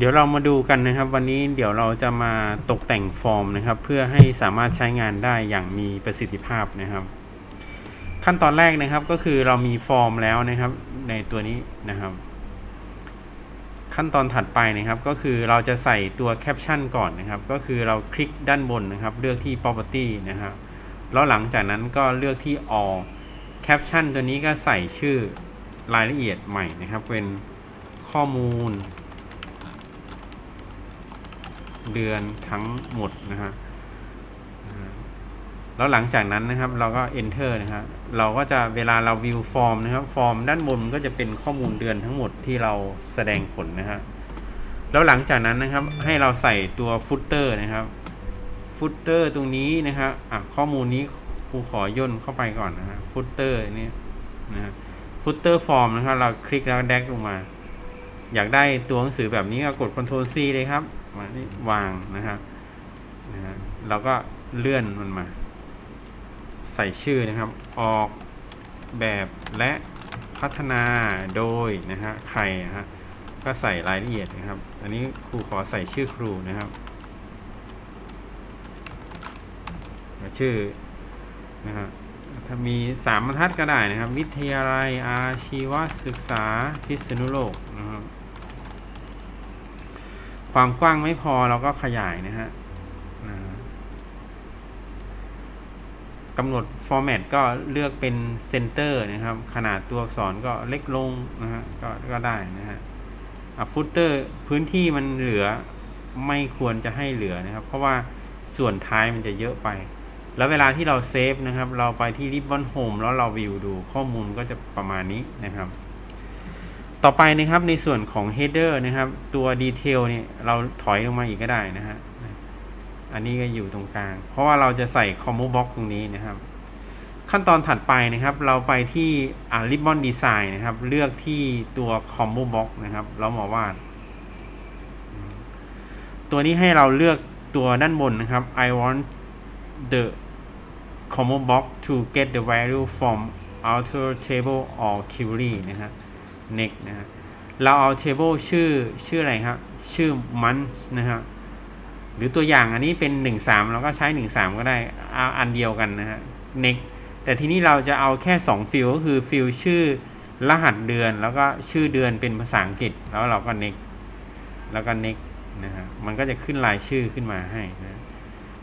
เดี๋ยวเรามาดูกันนะครับ วันนี้เดี๋ยวเราจะมาตกแต่งฟอร์มนะครับ เพื่อให้สามารถใช้งานได้อย่างมีประสิทธิภาพนะครับ ขั้นตอนแรกนะครับก็คือเรามีฟอร์มแล้วนะครับ ในตัวนี้นะครับ ขั้นตอนถัดไปนะครับก็คือเราจะใส่ตัวแคปชั่นก่อนนะครับ ก็คือเราคลิกด้านบนนะครับ เลือกที่ property นะครับแล้วหลังจากนั้นก็เลือกที่ all caption ตัวนี้ก็ใส่ชื่อรายละเอียดใหม่นะครับ เป็นข้อมูล เดือนทั้งหมดนะฮะแล้วหลังจากนั้นนะครับเราก็ enter นะครับเราก็จะเวลาเรา view form นะครับฟอร์มด้านบนก็จะเป็นข้อมูลเดือนทั้งหมดที่เราแสดงผลนะฮะแล้วหลังจากนั้นนะครับให้เราใส่ตัว footer นะครับ footer ตรงนี้นะครับอะข้อมูลนี้ครูขอย่นเข้าไปก่อนนะฮะ footer นี่นะฮะ footer form นะครับเราคลิกแล้วแดกลงมา อยากได้ตัวหนังสือแบบนี้ก็กด Ctrl C เลยครับ มาที่วางนะครับนะฮะเราก็เลื่อนมันมา ใส่ชื่อนะครับ ออกแบบและพัฒนาโดยนะฮะใครนะฮะก็ใส่รายละเอียดนะครับ อันนี้ครูขอใส่ชื่อครูนะครับชื่อนะฮะถ้ามีสามบรรทัดก็ได้นะครับ วิทยาลัยอาชีวศึกษาพิษณุโลกนะครับ ความกว้างไม่พอเราก็ขยายนะฮะกำหนดฟอร์แมตก็เลือกเป็นเซนเตอร์นะครับ ขนาดตัวอักษรก็เล็กลงนะฮะก็ก็ได้นะฮะอะฟุตเตอร์พื้นที่มันเหลือไม่ควรจะให้เหลือนะครับ เพราะว่าส่วนท้ายมันจะเยอะไป แล้วเวลาที่เราเซฟนะครับ เราไปที่ Ribbon Home แล้วเราวิวดูข้อมูลก็จะประมาณนี้นะครับ ต่อไปนะครับในส่วนของ header นะครับ ตัว detail เนี่ยเราถอยลงมาอีกก็ได้นะฮะอันนี้ก็อยู่ตรงกลาง เพราะว่าเราจะใส่ combo box ตรงนี้นะครับ ขั้นตอนถัดไปนะครับ เราไปที่อ่า ribbon design นะครับ เลือกที่ตัว combo box นะครับแล้วมาวาดตัวนี้ให้เราเลือกตัวด้านบนนะครับ I want the combo box to get the value from outer table or query นะฮะ next นะฮะเราเอา table ชื่อชื่ออะไรครับ ชื่อ month นะฮะหรือตัวอย่างอันนี้เป็น 1 3 เราก็ใช้ 1 3 ก็ได้เอาอันเดียวกันนะฮะ next แต่ทีนี้เราจะเอาแค่ 2 ฟิลก็คือฟิลชื่อรหัสเดือนแล้วก็ชื่อเดือนเป็นภาษาอังกฤษ แล้วเราก็ next แล้วก็ next นะฮะมันก็จะขึ้นรายชื่อขึ้นมาให้นะ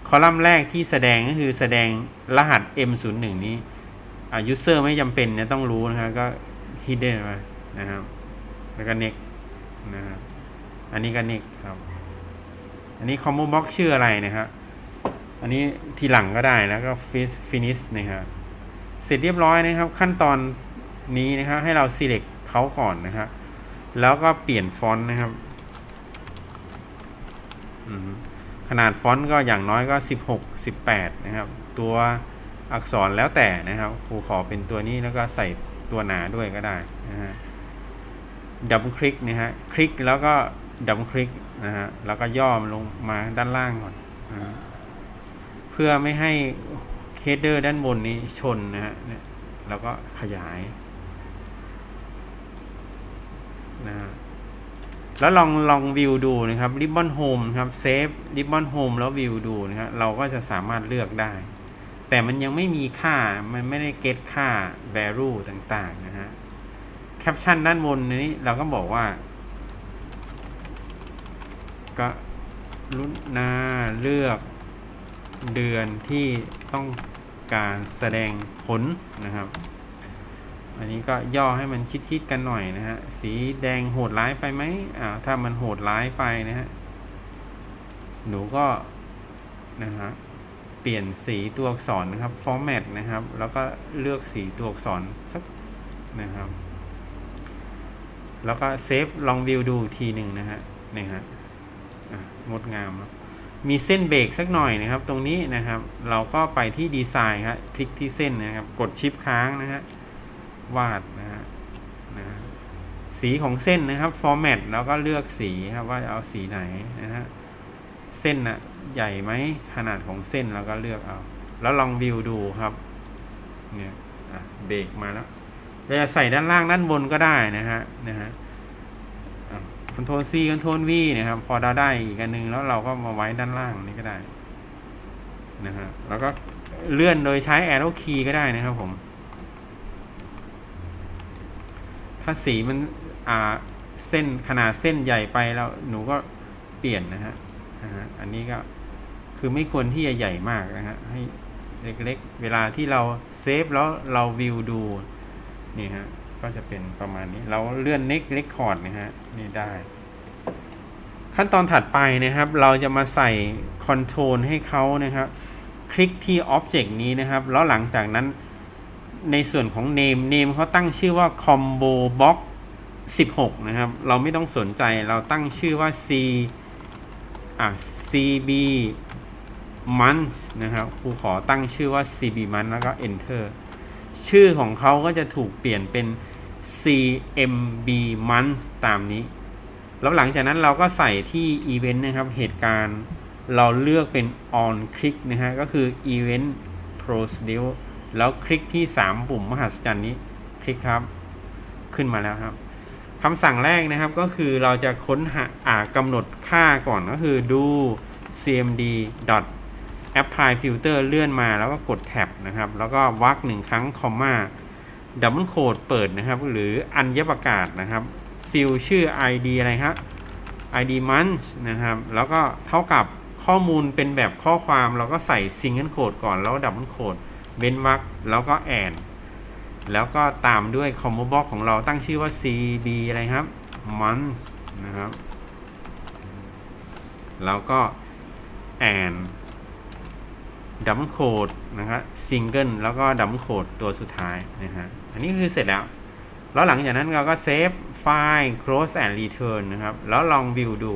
คอลัมน์แรกที่แสดงก็คือแสดงรหัส M01 นี้อ่า user ไม่จำเป็นนะต้องรู้นะครับก็ hidden ไป นะครับ แล้วก็ next นะครับอันนี้ก็ next ครับ อันนี้ combo box ชื่ออะไรนะครับอันนี้ทีหลังก็ได้แล้วก็ finish นะครับเสร็จเรียบร้อยนะครับ ขั้นตอนนี้นะครับให้เรา select เขาก่อนนะครับแล้วก็เปลี่ยนฟอนต์นะครับขนาดฟอนต์ก็อย่างน้อยก็ 16 18 นะครับ ตัวอักษรแล้วแต่นะครับครูขอเป็นตัวนี้แล้วก็ใส่ตัวหนาด้วยก็ได้นะฮะ ดับคลิกนะฮะ คลิกแล้วก็ดับคลิกนะฮะ แล้วก็ย่อมลงมาด้านล่างก่อนนะเพื่อไม่ให้เคเดอร์ด้านบนนี้ชนนะฮะเนี่ยแล้วก็ขยายนะฮะแล้วลองลองวิวดูนะครับ Ribbon Home ครับเซฟ Ribbon Home แล้ววิวดูนะครับเราก็จะสามารถเลือกได้ แต่มันยังไม่มีค่ามันไม่ได้เก็ตค่า value ต่างๆนะฮะ แคปชั่นด้านบนนี้เราก็บอกว่า ก็รุณาเลือกเดือนที่ต้องการแสดงผลนะครับ อันนี้ก็ย่อให้มันชิดๆกันหน่อยนะฮะ สีแดงโหดร้ายไปไหมอ่าถ้ามันโหดร้ายไปนะฮะ หนูก็นะฮะเปลี่ยนสีตัวอักษรนะครับ format นะครับ แล้วก็เลือกสีตัวอักษรสักนะครับ แล้วก็เซฟลองวิวดูทีหนึ่งนะฮะนี่ฮะงดงาม มีเส้นเบรกสักหน่อยนะครับ ตรงนี้นะครับ เราก็ไปที่ดีไซน์ครับคลิกที่เส้นนะครับ กดชิปค้างนะฮะวาดนะฮะนะสีของเส้นนะครับ format แล้วก็เลือกสีครับว่าเอาสีไหนนะฮะเส้นน่ะใหญ่ไหมขนาดของเส้นเราก็เลือกเอา แล้วลองวิวดูครับเนี่ยเบรกมาแล้ว เราจะใส่ด้านล่างด้านบนก็ได้นะฮะนะฮะอะ Ctrl C Ctrl V นะครับ พอเราได้อีกอันหนึงแล้วเราก็มาไว้ด้านล่างนี้ก็ได้นะฮะแล้วก็เลื่อนโดยใช้ arrow key ก็ได้นะครับผม ถ้าสีมันอ่าเส้นขนาดเส้นใหญ่ไปแล้วหนูก็เปลี่ยนนะฮะนะฮะอันนี้ก็คือไม่ควรที่จะใหญ่มากนะฮะให้เล็กๆ เวลาที่เราเซฟแล้วเราวิวดู นี่ฮะ ก็จะเป็นประมาณนี้ เราเลื่อนน็กเล็กคอร์ดนะฮะ นี่ได้ ขั้นตอนถัดไปนะครับ เราจะมาใส่คอนโทรลให้เขานะครับ คลิกที่ Object นี้นะครับ แล้วหลังจากนั้นในส่วนของ Name Name เขาตั้งชื่อว่า Combo Box 16 นะครับ เราไม่ต้องสนใจ เราตั้งชื่อว่า C อะ CB Months นะครับ ครูขอตั้งชื่อว่า CB Month แล้วก็ Enter ชื่อของเขาก็จะถูกเปลี่ยนเป็น CMB Months ตามนี้ แล้วหลังจากนั้นเราก็ใส่ที่ Event นะครับ เหตุการณ์เราเลือกเป็น on click นะฮะ ก็คือ event procedure แล้วคลิกที่ 3 ปุ่มมหัศจรรย์นี้ คลิกครับ ขึ้นมาแล้วครับคำสั่งแรกนะครับก็คือเราจะค้นหากำหนดค่าก่อนก็คือดู cmd dot apply filter เลื่อนมาแล้วก็กดแท็บนะครับ แล้วก็วรรคหนึ่งครั้งคอมมาดับเบิลโคดเปิดนะครับ หรืออัญญประกาศนะครับฟิลชื่อ id อะไรครับ id month นะครับ แล้วก็เท่ากับข้อมูลเป็นแบบข้อความเราก็ใส่ single code ก่อนแล้วดับเบิลโคดเว้นวรรคแล้วก็ and แล้วก็ตามด้วย combo box ของเราตั้งชื่อว่า cb อะไรครับ month นะครับ แล้วก็ and ดับเบิลโคดนะครับ single แล้วก็ดับเบิลโคดตัวสุดท้ายนะฮะอันนี้คือเสร็จแล้ว แล้วหลังจากนั้นเราก็เซฟไฟล์ close and return นะครับ แล้วลองวิวดู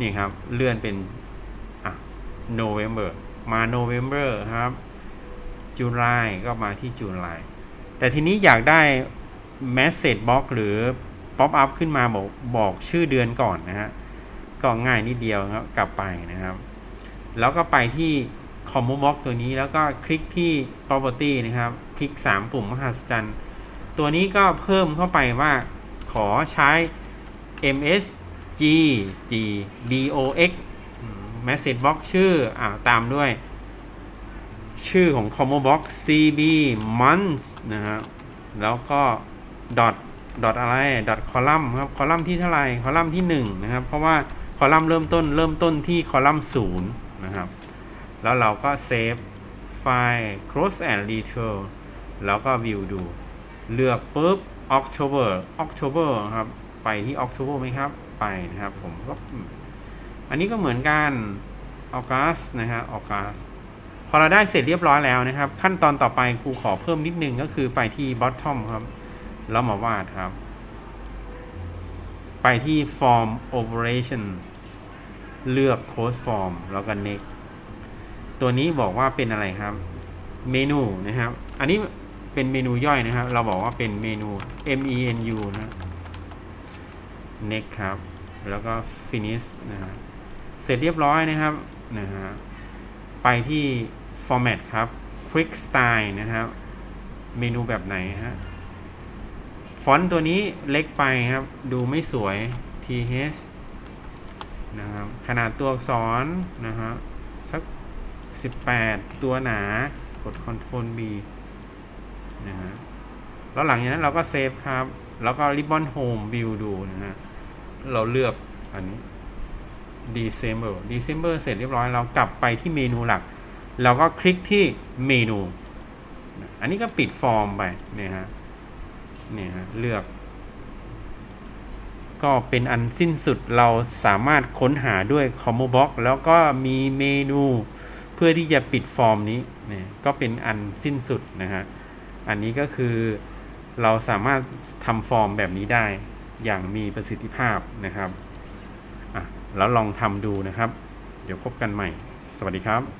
นี่ครับ เลื่อนเป็น อะ November มา November ครับ July ก็มาที่ July แต่ทีนี้อยากได้ message box หรือ pop up ขึ้นมาบอกบอกชื่อเดือนก่อนนะฮะก็ง่ายนิดเดียวครับ กลับไปนะครับ แล้วก็ไปที่ combo box ตัวนี้แล้วก็คลิกที่ property นะครับ คลิก 3 ปุ่มมหัศจรรย์ ตัวนี้ก็เพิ่มเข้าไปว่าขอใช้ msg g box message box ชื่ออตามด้วย ชื่อของ combo box cb months นะครับแล้วก็ dot dot อะไร dot column ครับ คอลัมน์ที่เท่าไหร่คอลัมน์ที่ 1 นะครับ เพราะว่าคอลัมน์เริ่มต้น เริ่มต้นที่คอลัมน์0นะครับ แล้วเราก็เซฟไฟล์ close and return แล้วก็วิวดู เลือกปุ๊บ October October ครับ ไปที่ October ไหมครับ ไปนะครับ ผมก็อันนี้ก็เหมือนกัน August นะฮะ August พอเราได้เสร็จเรียบร้อยแล้วนะครับ ขั้นตอนต่อไปครูขอเพิ่มนิดนึงก็คือไปที่ bottom ครับ แล้วมาวาดครับ ไปที่ form operation เลือก code form แล้วก็ next ตัวนี้บอกว่าเป็นอะไรครับ เมนูนะครับ อันนี้เป็นเมนูย่อยนะครับ เราบอกว่าเป็นเมนู menu นะ next ครับ แล้วก็ finish นะครับเสร็จเรียบร้อยนะครับนะฮะไปที่ format ครับ quick style นะครับ เมนูแบบไหนฮะฟอนต์ตัวนี้เล็กไปครับ ดูไม่สวย th นะครับ ขนาดตัวอักษรนะฮะ 18 ตัวหนากด Ctrl B นะฮะแล้วหลังจากนั้นเราก็เซฟครับ แล้วก็ Ribbon Home View ดูนะฮะ เราเลือกอันนี้ December December เสร็จเรียบร้อย เรากลับไปที่เมนูหลัก เราก็คลิกที่เมนู อันนี้ก็ปิดฟอร์มไปเนี่ยฮะเนี่ยฮะ เลือก ก็เป็นอันสิ้นสุดเราสามารถค้นหาด้วย Combo Box แล้วก็มีเมนู เพื่อที่จะปิดฟอร์มนี้เนี่ยก็เป็นอันสิ้นสุดนะฮะอันนี้ก็คือเราสามารถทำฟอร์มแบบนี้ได้อย่างมีประสิทธิภาพนะครับอะแล้วลองทำดูนะครับ เดี๋ยวพบกันใหม่ สวัสดีครับ